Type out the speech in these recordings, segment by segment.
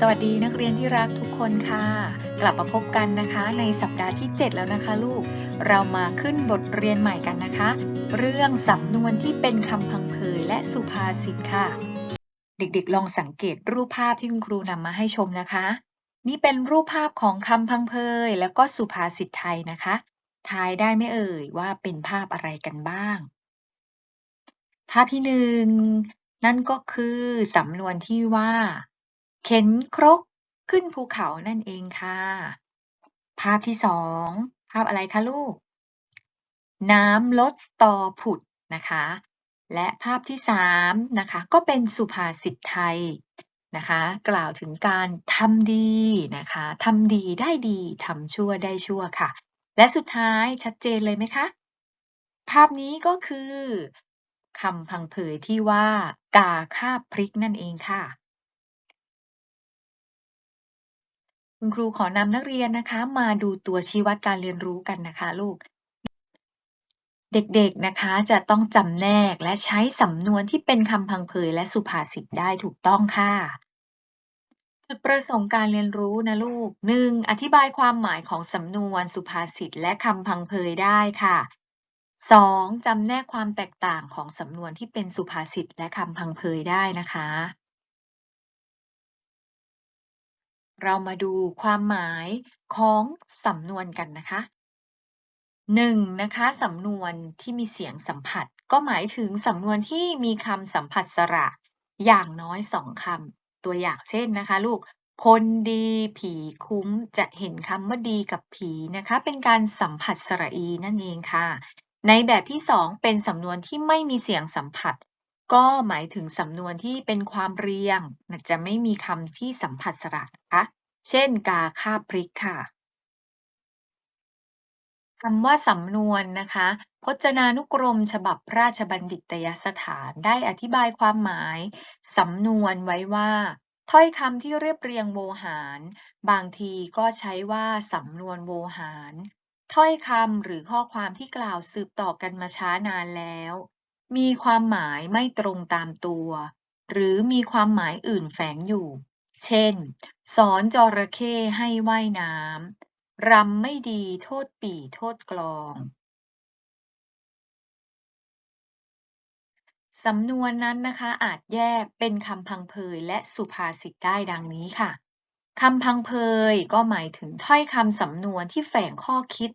สวัสดีนักเรียนที่รักทุกคนค่ะ กลับมาพบกันนะคะในสัปดาห์ที่ 7 แล้วนะคะลูก เรามาขึ้นบทเรียนใหม่กันนะคะ เรื่องสำนวนที่เป็นคำพังเพยและสุภาษิตค่ะ เด็กๆ ลองสังเกตรูปภาพที่คุณครูนำมาให้ชมนะคะ นี่เป็นรูปภาพของคำพังเพยแล้วก็สุภาษิตไทยนะคะ ทายได้ไหมเอ่ยว่าเป็นภาพอะไรกันบ้าง ภาพที่หนึ่งนั่นก็คือสำนวนที่ว่า เข็นครกขึ้นภูเขานั่นเองค่ะ ภาพที่สองภาพอะไรคะลูก น้ำลดตอผุดนะคะ และภาพที่สามนะคะ ก็เป็นสุภาษิตไทยนะคะ กล่าวถึงการทำดีนะคะทำดีได้ดีทำชั่วได้ชั่วค่ะ และสุดท้ายชัดเจนเลยไหมคะ ภาพนี้ก็คือคำพังเผยที่ว่ากาคาบพริกนั่นเองค่ะ คุณครูขอนำนักเรียนนะคะ มาดูตัวชี้วัดการเรียนรู้กันนะคะลูก เด็กๆนะคะจะต้องจำแนกและใช้สำนวนที่เป็นคำพังเพยและสุภาษิตได้ถูกต้องค่ะ จุดประสงค์การเรียนรู้นะลูก 1. อธิบายความหมายของสำนวนสุภาษิตและคำพังเพยได้ค่ะ 2. จำแนกความแตกต่างของสำนวนที่เป็นสุภาษิตและคำพังเพยได้นะคะ เรามาดูความหมายของสำนวนกันนะคะหนึ่งนะคะสำนวนที่มีเสียงสัมผัส ก็หมายถึงสำนวนที่มีคำสัมผัสสระ อย่างน้อยสองคำตัวอย่างเช่นนะคะ ลูก คนดีผีคุ้มจะเห็นคำว่าดีกับผีนะคะ เป็นการสัมผัสสระอีนั่นเองค่ะ ในแบบที่สองเป็นสำนวนที่ไม่มีเสียงสัมผัส ก็หมายถึงสำนวนที่เป็นความเรียง จะไม่มีคำที่สัมผัสสระนะคะเช่น กาคาบพริกค่ะคำว่าสำนวนนะคะ พจนานุกรมฉบับราชบัณฑิตยสถานได้อธิบายความหมาย สำนวนไว้ว่า ถ้อยคำที่เรียบเรียงโวหาร บางทีก็ใช้ว่า สำนวนโวหาร ถ้อยคำหรือข้อความที่กล่าวสืบต่อกันมาช้านานแล้ว มีความหมายไม่ตรงตามตัว หรือมีความหมายอื่นแฝงอยู่ เช่น สอนจระเข้ให้ว่ายน้ำ รำไม่ดีโทษปี่โทษกลอง สำนวนนั้นนะคะ อาจแยกเป็นคำพังเพยและสุภาษิตได้ดังนี้ค่ะคำพังเพยก็หมายถึงถ้อยคำสำนวนที่แฝงข้อคิด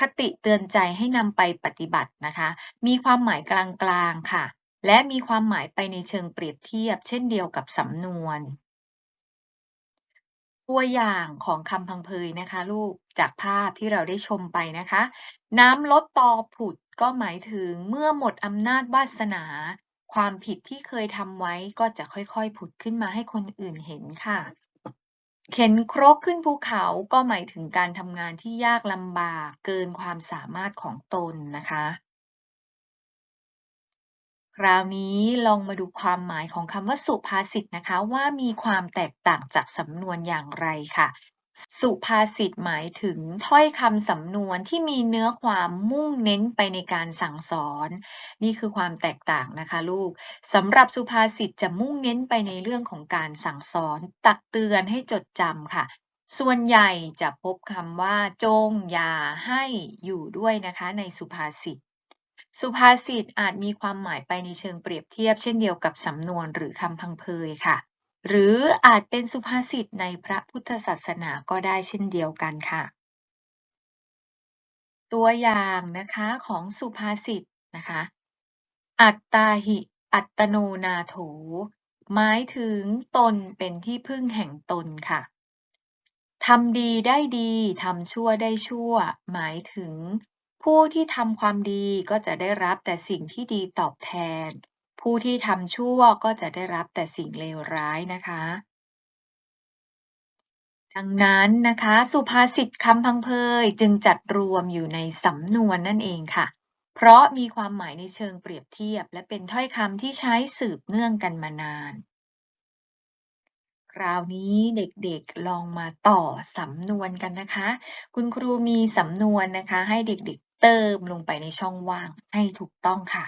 คติเตือนใจให้นำไปปฏิบัตินะคะ มีความหมายกลางๆค่ะ และมีความหมายไปในเชิงเปรียบเทียบ เช่นเดียวกับสำนวน ตัวอย่างของคำพังเพยนะคะ ลูกจากภาพที่เราได้ชมไปนะคะ น้ำลดตอผุดก็หมายถึงเมื่อหมดอำนาจวาสนา ความผิดที่เคยทำไว้ก็จะค่อยๆ ผุดขึ้นมาให้คนอื่นเห็นค่ะ เข็นครกขึ้นภูเขาก็หมายถึงการทำงานที่ยากลำบากเกินความสามารถของตนนะคะ คราวนี้ลองมาดูความหมายของคำว่าสุภาษิตนะคะ ว่ามีความแตกต่างจากสำนวนอย่างไรค่ะ สุภาษิตหมายถึงถ้อยคำสำนวนที่มีเนื้อความมุ่งเน้นไปในการสั่งสอน นี่คือความแตกต่างนะคะลูกสำหรับสุภาษิตจะมุ่งเน้นไปในเรื่องของการสั่งสอน ตักเตือนให้จดจำค่ะ ส่วนใหญ่จะพบคำว่า จงอย่าให้อยู่ด้วยนะคะในสุภาษิต สุภาษิตอาจมีความหมายไปในเชิงเปรียบเทียบ เช่นเดียวกับสำนวนหรือคำพังเพยค่ะ หรืออาจเป็นสุภาษิตในพระพุทธศาสนาก็ได้เช่นเดียวกันค่ะ ตัวอย่างนะคะของสุภาษิตนะคะ อัตตาหิอัตโนนาโถ หมายถึงตนเป็นที่พึ่งแห่งตนค่ะทำดีได้ดีทำชั่วได้ชั่ว หมายถึงผู้ที่ทำความดีก็จะได้รับแต่สิ่งที่ดีตอบแทน ผู้ที่ทำชั่วก็จะได้รับแต่สิ่งเลวร้ายนะคะ ดังนั้นนะคะ สุภาษิตคำพังเพยจึงจัดรวมอยู่ในสำนวนนั่นเองค่ะ เพราะมีความหมายในเชิงเปรียบเทียบ และเป็นถ้อยคำที่ใช้สืบเนื่องกันมานาน คราวนี้เด็กๆลองมาต่อสำนวนกันนะคะ คุณครูมีสำนวนนะคะ ให้เด็กๆเติมลงไปในช่องว่างให้ถูกต้องค่ะ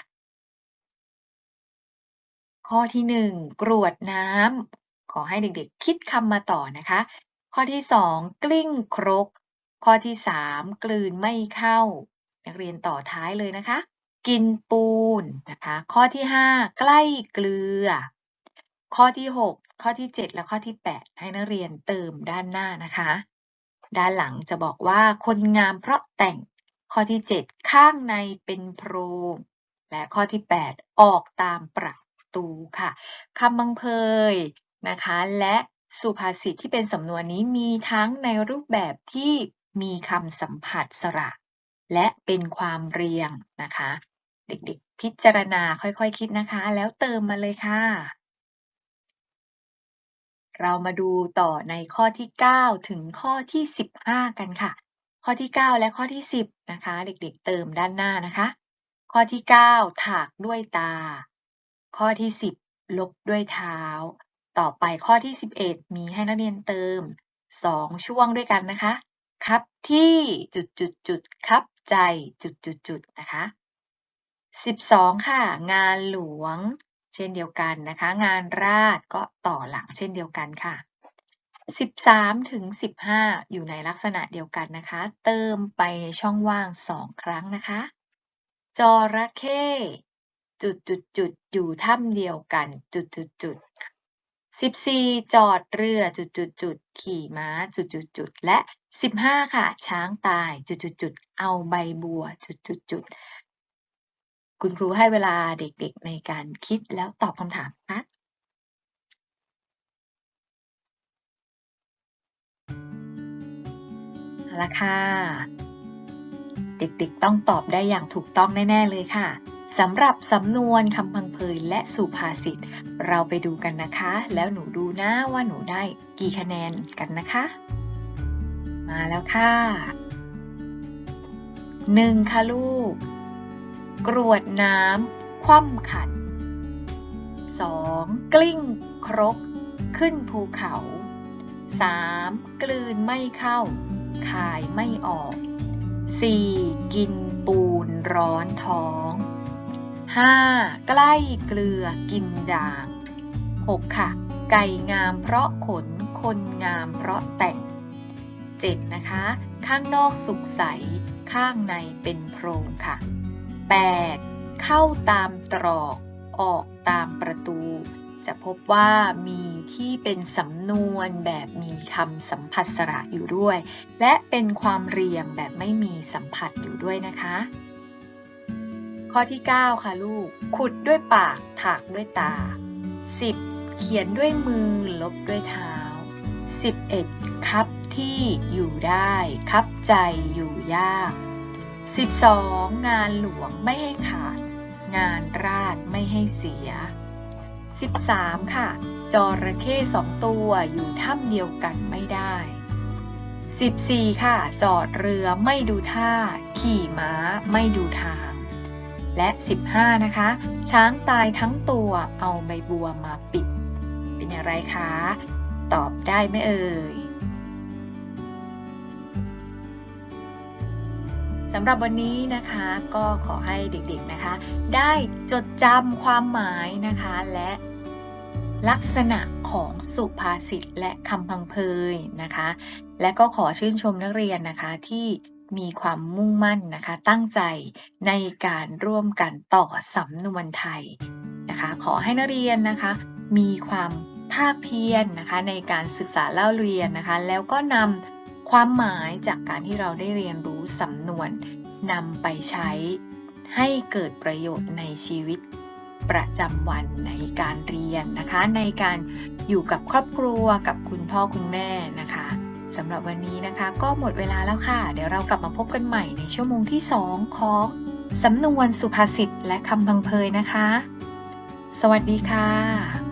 ข้อที่หนึ่งกรวดน้ำขอให้เด็กๆ คิดคำมาต่อนะคะ ข้อที่ 2 กลิ้งครก ข้อที่ 3 กลืนไม่เข้า นักเรียนต่อท้ายเลยนะคะ กินปูนนะคะ ข้อที่ 5 ใกล้เกลือ ข้อที่ 6 ข้อที่ 7 และข้อที่ 8 ให้นักเรียนเติมด้านหน้านะคะ ด้านหลังจะบอกว่าคนงามเพราะแต่ง ข้อที่ 7 ข้างในเป็นโพรงและข้อที่ 8 ออกตามประ ตูค่ะคำบังเพยนะคะ และสุภาษิตที่เป็นสำนวนนี้มีทั้งในรูปแบบที่มีคำสัมผัสสระ และเป็นความเรียงนะคะ เด็กๆ พิจารณาค่อยๆคิดนะคะ แล้วเติมมาเลยค่ะ เรามาดูต่อในข้อที่ 9 ถึงข้อที่ 15 กันค่ะ ข้อที่ 9 และข้อที่ 10 นะคะ เด็กๆ เติมด้านหน้านะคะ ข้อที่ 9 ถากด้วยตา ข้อที่ 10 ลบด้วยเท้า ต่อไปข้อที่ 11 มีให้นักเรียนเติม 2 ช่วงด้วยกันนะคะ ครับที่จุดจุดจุดครับใจจุดจุดจุดนะคะ 12 ค่ะ งานหลวง เช่นเดียวกันนะคะ งานราษฎรก็ต่อหลังเช่นเดียวกันค่ะ 13 ถึง 15 อยู่ในลักษณะเดียวกันนะคะ เติมไปในช่องว่าง 2 ครั้งนะคะ จระเข้ จุดจุดจุดอยู่ถ้ำเดียวกัน จุดจุดจุดสิบสี่จอดเรือจุดจุดจุดขี่ม้าจุดจุดจุดและสิบห้าค่ะ ช้างตายจุดจุดจุดเอาใบบัวจุดจุดจุดคุณครูให้เวลาเด็กๆในการคิดแล้วตอบคำถามค่ะละค่ะ เด็กๆต้องตอบได้อย่างถูกต้องแน่ ๆ เลยค่ะ สำหรับสำนวนคำพังเพยและสุภาษิต เราไปดูกันนะคะ แล้วหนูดูนะว่าหนูได้กี่คะแนนกันนะคะ มาแล้วค่ะหนึ่งค่ะลูก กรวดน้ำคว่ำขันสองกลิ้งครก ขึ้นภูเขาสามกลืนไม่เข้าคายไม่ออกสี่กินปูนร้อนท้อง 5. ใกล้เกลือกินด่าง 6. ค่ะ ไก่งามเพราะขน คนงามเพราะแต่ง 7. นะคะ ข้างนอกสุกใส ข้างในเป็นโพรงค่ะ 8. เข้าตามตรอก ออกตามประตู จะพบว่ามีที่เป็นสำนวนแบบมีคำสัมผัสสระอยู่ด้วย และเป็นความเรียงแบบไม่มีสัมผัสอยู่ด้วยนะคะ ข้อที่ 9 ค่ะลูก ขุดด้วยปาก ถากด้วยตา 10. เขียนด้วยมือ ลบด้วยเท้า 11. คับที่อยู่ได้คับใจอยู่ยาก 12. งานหลวงไม่ให้ขาด งานราดไม่ให้เสีย 13. ค่ะ จระเข้สองตัวอยู่ถ้ำเดียวกันไม่ได้ 14. ค่ะ จอดเรือไม่ดูท่า ขี่ม้าไม่ดูทาง และ 15 นะคะ ช้างตายทั้งตัวเอาใบบัวมาปิด เป็นอย่างไรคะ ตอบได้ไหมเอ่ยสำหรับวันนี้นะคะก็ขอให้เด็กๆนะคะ ได้จดจำความหมายนะคะและลักษณะของสุภาษิตและคำพังเพยนะคะ และก็ขอชื่นชมนักเรียนนะคะที่ มีความมุ่งมั่นนะคะ ตั้งใจในการร่วมกันต่อสำนวนไทยนะคะ ขอให้นักเรียนนะคะ มีความภาคเพียรนนะคะในการศึกษาเล่าเรียนนะคะ แล้วก็นำความหมายจากการที่เราได้เรียนรู้สำนวนนำไปใช้ให้เกิดประโยชน์ในชีวิตประจำวันในการเรียนนะคะ ในการอยู่กับครอบครัวกับคุณพ่อคุณแม่นะคะ สำหรับวันนี้นะคะ ก็หมดเวลาแล้วค่ะ เดี๋ยวเรากลับมาพบกันใหม่ในชั่วโมงที่ 2 ของสำนวนสุภาษิตและคำพังเพยนะคะ สวัสดีค่ะ